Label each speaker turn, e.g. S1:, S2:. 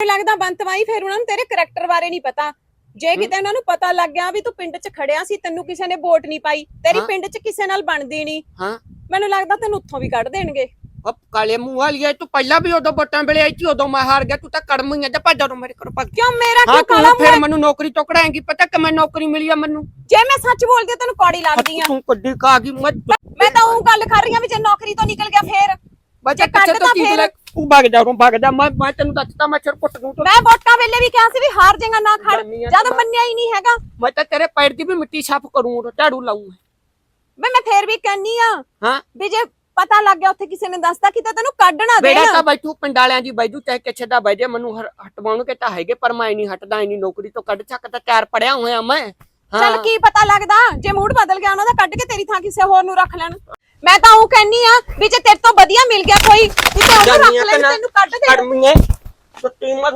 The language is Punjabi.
S1: ਮੈਨੂੰ ਲੱਗਦਾ ਬੰਤਵਾਈ ਫਿਰ ਉਹਨਾਂ ਨੂੰ ਤੇਰੇ ਕਰੈਕਟਰ ਬਾਰੇ ਨਹੀਂ ਪਤਾ। ਜੇ ਕਿਤੇ ਉਹਨਾਂ ਨੂੰ ਪਤਾ ਲੱਗ ਗਿਆ ਵੀ ਤੂੰ ਪਿੰਡ 'ਚ ਖੜਿਆ ਸੀ ਤੈਨੂੰ ਕਿਸੇ ਨੇ ਵੋਟ ਨਹੀਂ ਪਾਈ ਤੇਰੀ
S2: ਹਾਂ।
S1: ਪਿੰਡ 'ਚ ਕਿਸੇ ਨਾਲ ਬਣਦੀ ਨਹੀਂ।
S2: ਹਾਂ।
S1: ਮੈਨੂੰ ਲੱਗਦਾ ਤੈਨੂੰ ਉੱਥੋਂ ਵੀ ਕੱਢ ਦੇਣਗੇ।
S2: ਉਹ ਕਾਲੇ ਮੂੰਹ ਵਾਲੀ ਐ ਤੂੰ ਪਹਿਲਾਂ ਵੀ ਉਦੋਂ ਵੋਟਾਂ ਵੇਲੇ ਆਈ ਸੀ ਉਦੋਂ ਮੈਂ ਹਾਰ ਗਿਆ ਤੂੰ ਤਾਂ ਕੜਮ ਹੀ ਭੱਜ ਜਾ ਮੇਰੇ ਕੋਲ ਭੱਜ।
S1: ਕਿਉਂ ਮੇਰਾ
S2: ਹਾਂ
S1: ਕਿਉਂ ਕਾਲਾ
S2: ਤੂੰ ਫਿਰ ਮੈਨੂੰ ਨੌਕਰੀ ਤੋਂ ਕਢਾਏਂਗੀ ਪਤਾ ਕਿ ਮੈਂ ਨੌਕਰੀ ਮਿਲੀ ਆ ਮੈਨੂੰ?
S1: ਜੇ ਮੈਂ ਸੱਚ ਬੋਲਦੀ ਹਾਂ, ਤੈਨੂੰ ਕੌੜੀ ਲੱਗਦੀ ਆ।
S2: ਤੂੰ ਕੱਢੀ ਕਾ ਗਈ ਮੈਂ
S1: ਮੈਂ ਤਾਂ ਉਹ ਗੱਲ ਕਰ ਰਹੀ ਆ ਵੀ ਜੇ ਨੌਕਰੀ ਤੋਂ ਨਿਕਲ ਗਿਆ ਫੇਰ।
S2: ਬੱਚਾ
S1: ਜੇ ਕੱਢ
S2: ਕਿੱਥੇ ਤੋਂ
S1: ਤਾਂ ਫਿਰ-
S2: ਤੂੰ ਭੱਗ ਜਾ ਰੂੰ ਭੱਗ ਜਾ। ਮੈਂ ਮੈਂ ਤੈਨੂੰ ਦੱਸਤਾ ਮੈਂ ਸਿਰ ਪੁੱਟ ਦੂੰ
S1: ਮੈਂ ਵੋਟਾਂ ਵੇਲੇ ਵੀ ਕਿਹਾ ਸੀ ਵੀ ਹਾਰ ਜਾਏਗਾ ਨਾ ਖੜ।
S2: ਆ
S1: ਜਦ
S2: ਤੇ
S1: ਮੰਨਿਆ ਹੀ ਨਹੀਂ ਹੈਗਾ।
S2: ਮੈਂ ਤਾਂ ਤੇਰੇ ਪੈਰ ਦੀ ਵੀ ਮਿੱਟੀ ਸਾਫ਼ ਕਰੂੰ ਝਾੜੂ ਲਾਊਂ
S1: ਮੈਂ। ਮੈਂ ਫੇਰ ਵੀ ਕਹਿੰਨੀ ਆ
S2: ਹਾਂ।
S1: ਵੀ ਜੇ ਪਤਾ ਲੱਗ ਗਿਆ ਉੱਥੇ ਕਿਸੇ ਨੇ ਦੱਸਤਾ ਕਿ ਤਾਂ ਤੈਨੂੰ ਕੱਢਣਾ
S2: ਬੇੜਾ
S1: ਦੇਣਾ
S2: ਤਾਂ ਬੈਠੂ ਪਿੰਡਾਲਿਆਂ ਦੀ ਬੈਜੂ ਚਾਹੇ ਕਿਛੇ ਦਾ ਬੈਜੇ ਮੈਨੂੰ ਹਰ- ਹਟਵਾਉਣਗੇ ਤਾਂ ਹੈਗੇ ਪਰ ਮੈਂ ਨਹੀਂ ਹਟਦਾ ਇਨੀ ਨੌਕਰੀ ਤੋਂ ਕੱਢ ਸਕਦਾ ਤਿਆਰ ਪੜਿਆ ਹੋਇਆ ਮੈਂ।
S1: ਚੱਲ ਕੀ ਪਤਾ ਲੱਗਦਾ ਜੇ ਮੂਡ ਬਦਲ ਗਿਆ ਉਹਨਾਂ ਦਾ ਕੱਢ ਕੇ ਤੇਰੀ ਥਾਂ ਕਿਸੇ ਹੋਰ ਨੂੰ ਰੱਖ ਲੈਣ। ਮੈਂ ਤਾਂ ਉਹ ਕਹਿੰਨੀ ਆ ਵੀ ਜੇ ਤੇਰੇ ਤੋਂ ਵਧੀਆ ਮਿਲ ਗਿਆ ਕੋਈ ਤੇ ਉਹਨੂੰ ਰੱਖ ਲੈ ਤੈਨੂੰ ਕੱਢ ਦੇ।
S2: ਕੜਮੀਏ ਸੁੱਤੀ ਮਰ